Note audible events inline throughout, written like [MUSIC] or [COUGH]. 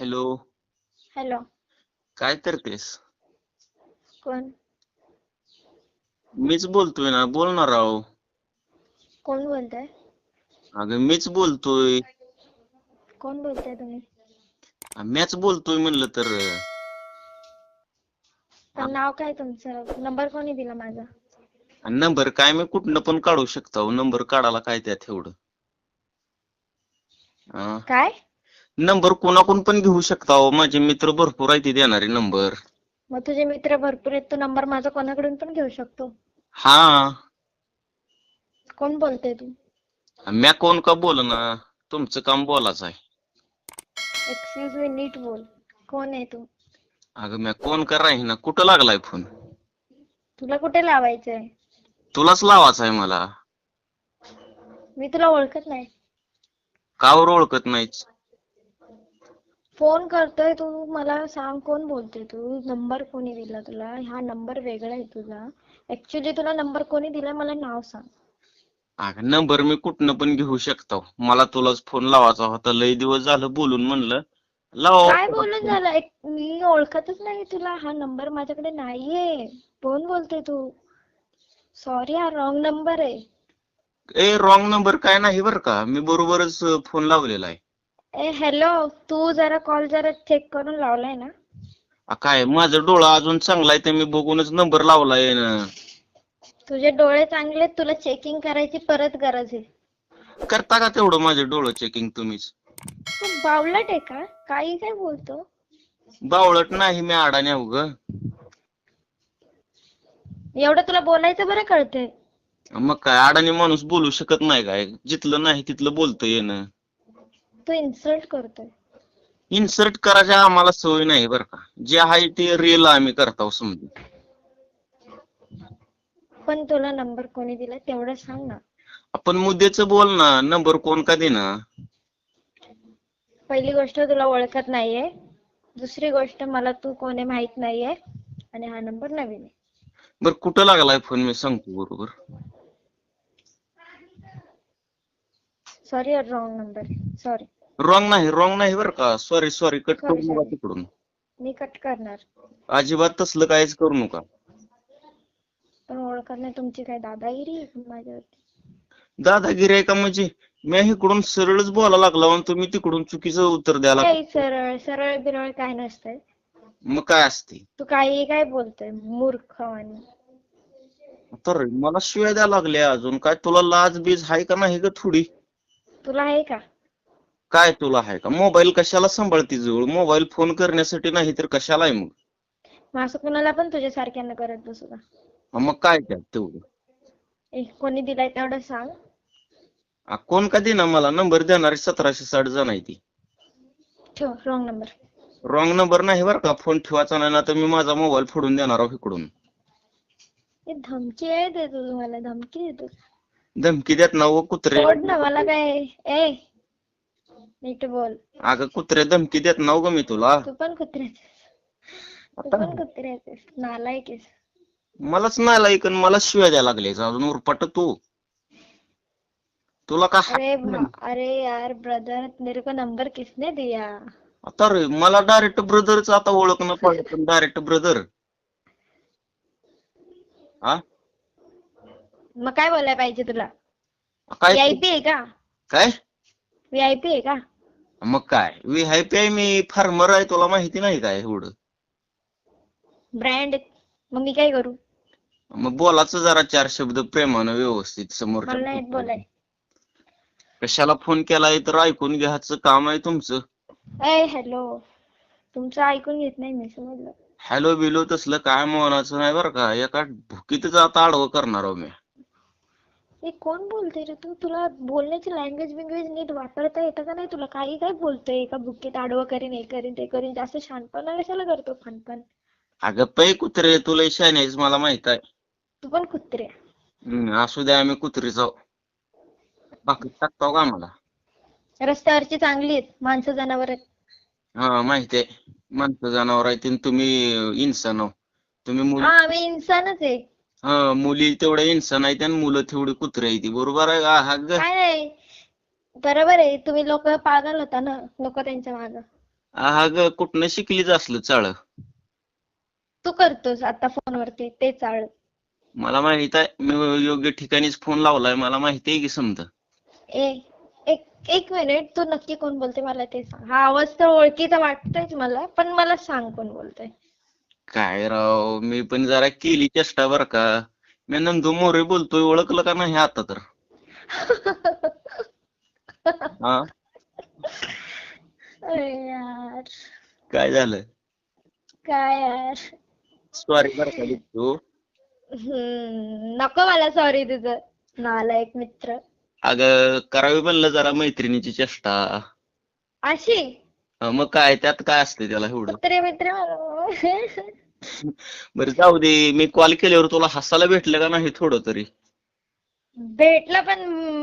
Hello. Hello. काय करतेस? कोण? मीच बोलतोय ना बोल ना राव कोण बोलताय? अगं मीच बोलतोय. कोण बोलताय तुम्ही? मॅच बोलतोय म्हणलं तर. पण नाव काय तुमचं? नंबर कोणी दिला माझा? नंबर काय मी कुठनं पण काढू शकतो. नंबर काढायला काय त्यात एवढं. काय? नंबर कोणाकडून पण घेऊ शकता हो. माझे मित्र भरपूर आहेत ते देणारे नंबर मग तुझे मित्र भरपूर आहेत तो नंबर माझा कोणाकडून पण घेऊ शकतो. हा. कोण बोलतोय तू? म्या कोण का बोल ना तुमचं काम बोलायचं आहे. एक्सक्यूज मी नीट बोल. कोण आहे तू? अगं म्या कोण का ना कुठं लागलाय फोन तुला कुठे लावायचंय? तुलाच लावायचा आहे मला. मी तुला ओळखत नाही. कावर ओळखत नाहीच. फोन करतोय तू मला सांग कोण बोलतोय तू? नंबर कोणी दिला तुला? हा नंबर वेगळा आहे तुझा. ऍक्च्युली तुला नंबर कोणी दिला मला नाव सांग. अगं नंबर मी कुठनं पण घेऊ शकतो. मला तुलाच फोन लावायचा होता. लय दिवस झालं बोलून म्हणलं. लाव. काय बोलून झालं? एक मी ओळखतच नाही तुला. हा नंबर माझ्याकडे नाहीये. कोण बोलतोय तू? सॉरी हा रॉंग नंबर आहे. ए रॉंग नंबर काय नाही बर का. मी बरोबरच फोन लावलेला आहे. ए हॅलो तू जरा कॉल जरा चेक करून लावलाय ना? आ, काय? माझं डोळं अजून चांगला आहे ते मी बघूनच नंबर लावलाय ना. तुझे डोळे चांगले आहेत, तुला चेकिंग करायची परत गरज आहे. करता का तेवढं माझे डोळं चेकिंग तुम्हीच? तू बावलट आहे का? काही काय बोलतो? बावळट नाही मी अडाणी अवघ एवढं तुला बोलायचं बरं कळतंय. मग काय? अडाणी माणूस बोलू शकत नाही काय? जिथलं नाही तिथलं बोलतं येणं. तू इन्सल्ट करतोय. इन्सर्ट करायची आम्हाला सवय नाही बरं का. जे आहे ते रिअल आम्ही करतो समजा पण तुला नंबर कोणी दिला तेवढं सांग ना. आपण मुद्द्याचं बोल ना. नंबर कोण का देना पहिली गोष्ट तुला ओळखत नाहीये. दुसरी गोष्ट मला तू कोण माहीत नाहीये. आणि हा नंबर नवीन आहे. बर कुठं लागलाय फोन मी सांगतो बरोबर? Sorry wrong number sorry wrong नाही रॉंग नाही बरं का. सॉरी सॉरी कट करू नका. तिकडून. मी कट करणार. अजिबात तसलं काहीच करू नका. पण ओळखत नाही तुमची काय दादागिरी आहे का माझ्यावरती? दादागिरी आहे का म्हणजे? मी इकडून सरळच बोलायला लागला आणि तुम्ही तिकडून चुकीचं उत्तर द्यायला काही सरळ सरळ बिरळ काय नसतंय. मग काय असते? तू काही काय बोलतोय मूर्ख आणि. तर मला शिव्या द्यायला लागल्या अजून. काय तुला लाज बीज आहे का नाही ग थोडी? तुला आहे का? काय तुला आहे का? मोबाईल कशाला सांभाळते जवळ मोबाईल फोन करण्यासाठी नाही तर कशाला आहे मग? मग असं कुणाला पण तुझ्या सारख्यानं करत बसू का? हा, मग काय त्यात तेवढं? ए कोणी दिलाय तेवढं सांग. आ, कोण का देना मला? नंबर देणारी सतराशे साठ जण आहे ती. ठेव रॉंग नंबर रॉंग नंबर नाही बरं का? फोन ठेवायचा नाही ना तर मी माझा मोबाईल फोडून देणार आहो इकडून. हे धमकी आहे देतो तुम्हाला धमकी देतो. धमकी देत ना व कुत्रे. सोड ना मला काय ए नीट बोल. अगं कुत्रे धमकी देत ना ग मी तुला. तू पण कुत्र्याच तू आता? पण कुत्र्याच आहेस. नालायक आहेस. मलाच नाही आणि मला शिव्या द्यायला लागले. अजून उरपाट तू. तुला का अरे भा- अरे यार ब्रदर मेरे को नंबर किसने दिया? आता रे मला डायरेक्ट ब्रदरच आता ओळखणं पाहिजे पण डायरेक्ट ब्रदर हा मग काय बोलायला पाहिजे तुला? काय? व्हीआयपी आहे का? काय? व्हीआयपी आहे का? मग काय? व्हीआयपी आहे मी फार्मर आहे तुला माहिती नाही काय एवढं? ब्रँड मग मी काय करू? मग बोलायचं जरा चार शब्द प्रेमानं व्यवस्थित समोर मला नाही बोलाय. कशाला फोन केलाय तर ऐकून घ्यायचं काम आहे तुमचं. ए हॅलो तुमचं ऐकून घेत नाही मी समजलं. हॅलो बिलो तसलं काय म्हणायचं नाही बरं का. एका भुकीतच आता आडवं करणार आहो मी. हे कोण बोलते रे? तू तुला बोलण्याची लँग्वेज बिंग्वेज नीट वापरता येतं का नाही तुला? काही काय बोलतोय एका बुक्कीत आडवं करीन हे करीन ते करीन जास्त शहाणपणा कशाला करतो फणपण अगं पै कुत्रे तुला शाण्याच मला माहीत आहे. तू पण कुत्रे. हम्म, असू द्या आम्ही कुत्रीच आहो बाकी टाकतो का आम्हाला? रस्त्यावरची चांगली आहेत माणसं जनावर आहेत. हा माहिती आहे. माणसं जनावर आहेत आणि तुम्ही इन्सान आहो तुम्ही मुली हा आम्ही इन्सानच आहे. हा मुली तेवढ्या इन्सान आहेत आणि मुलं तेवढी कुत्रे आहेत. बरोबर आहे का? हा ग. काय नाही बरोबर आहे. तुम्ही लोक पागल होता ना? लोक त्यांच्या माग. हा ग कुठनं शिकलीच असलं चाळ? तू करतोस आता फोनवरती. ते चाळ. मला माहीत आहे. मी योग्य ठिकाणीच फोन लावलाय. मला माहिती आहे की समजा. ए एक एक मिनिट. तू नक्की कोण बोलते मला ते सांग. हा आवाज तर ओळखीचा वाटतोयच मला पण मला सांग कोण बोलतोय. काय राव मी पण जरा केली चेष्टा बर का. मी नंदू मोरे बोलतोय ओळखलं का नाही आता तर? [LAUGHS] हा? अरे यार. काय झालं? काय यार? सॉरी बरं का तू हम्म नको मला सॉरी तुझं. नालायक मित्र. अगं करावी म्हणलं जरा मैत्रिणीची चेष्टा. अशी? मग काय त्यात काय असते त्याला एवढं? मित्र मित्र मला- बरं जाऊ दे मी कॉल केल्यावर तुला हसायला भेटलं का नाही थोडं तरी? भेटला पण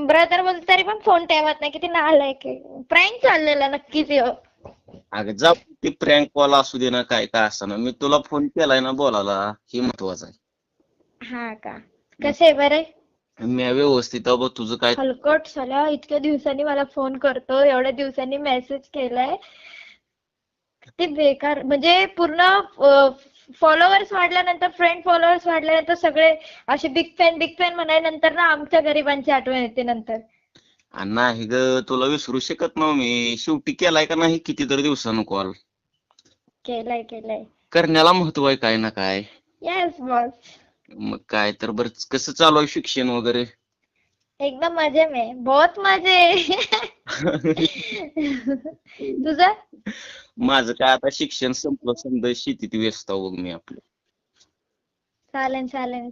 ब्रदर बोलतो तरी पण फोन ठेवत नाही किती नालायक आहे. प्रँक चाललेला नक्कीच ह्यो. अगं जा ती प्रँक कॉल असू दे ना काय काय असं ना. मी तुला फोन केलाय ना बोलायला हे महत्वाचं आहे. हा का? कसे बरे? मी व्यवस्थित आहे बघ तुझं काय? हलकट साला इतक्या दिवसांनी मला फोन करतो एवढ्या दिवसांनी मेसेज केलाय. ते बेकार म्हणजे पूर्ण फॉलोअर्स वाढल्यानंतर फ्रेंड फॉलोअर्स वाढल्यानंतर सगळे असे बिग फॅन बिग फॅन म्हणाल्यानंतर ना आमच्या गरिबांची आठवण येते नंतर. नाही ग तुला विसरू शकत नाही मी. शेवटी केलाय का नाही कितीतरी दिवसानं कॉल केलाय केलाय. करण्याला महत्त्व आहे काय ना काय? येस बॉस मग काय तर बरं. कसं चालू आहे शिक्षण वगैरे? एकदम मजे में बहुत मजे. [LAUGHS] तुझं? माझं काय आता शिक्षण संपलं समजा शेतीत व्यस्त आहो बघ मी आपलं. चालेल चालेल.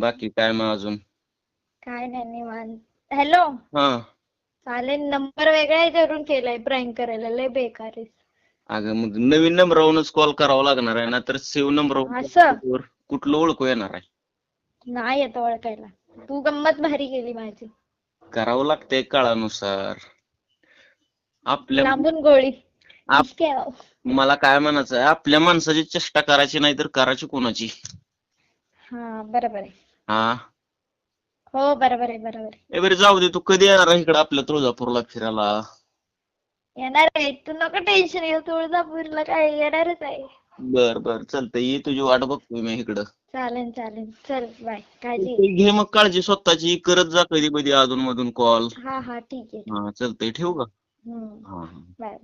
बाकी काय मग अजून? काय नाही निवांत. हॅलो? हा. चालेल नंबर वेगळ्या ह्याच्यावरून केलाय प्रँक करायला लय बेकार अगं मग नवीन नंबरावरूनच कॉल करावा लागणार आहे ना तर सेव्ह नंबर असं? कुठलं ओळखू येणार आहे? नाही येत ओळखायला. तू गंमत भारी केली माझी. करावं लागतंय काळानुसार. आपल्या लांबून गोळी. आप-. मला काय म्हणायचं आहे आपल्या माणसाची चेष्टा करायची नाही तर करायची कोणाची? हा बरोबर आहे. हा? हो बरोबर आहे बरोबर ए बरे जाऊ दे तू कधी येणार आहे इकडं आपल्या तुळजापूरला फिरायला? येणार आहे तू नको टेन्शन घेऊ तुळजापूरला काय येणारच आहे. बर बर चालतंय ये तुझी वाट बघतोय मी इकडं. चालेल चालेल. चल बाय. काळजी घे. घे मग काळजी स्वतःची करत जा कधी कधी अधून मधून कॉल हा हा ठीक आहे. हा चालतंय ठेवू का? हम्म. हा हा. बाय.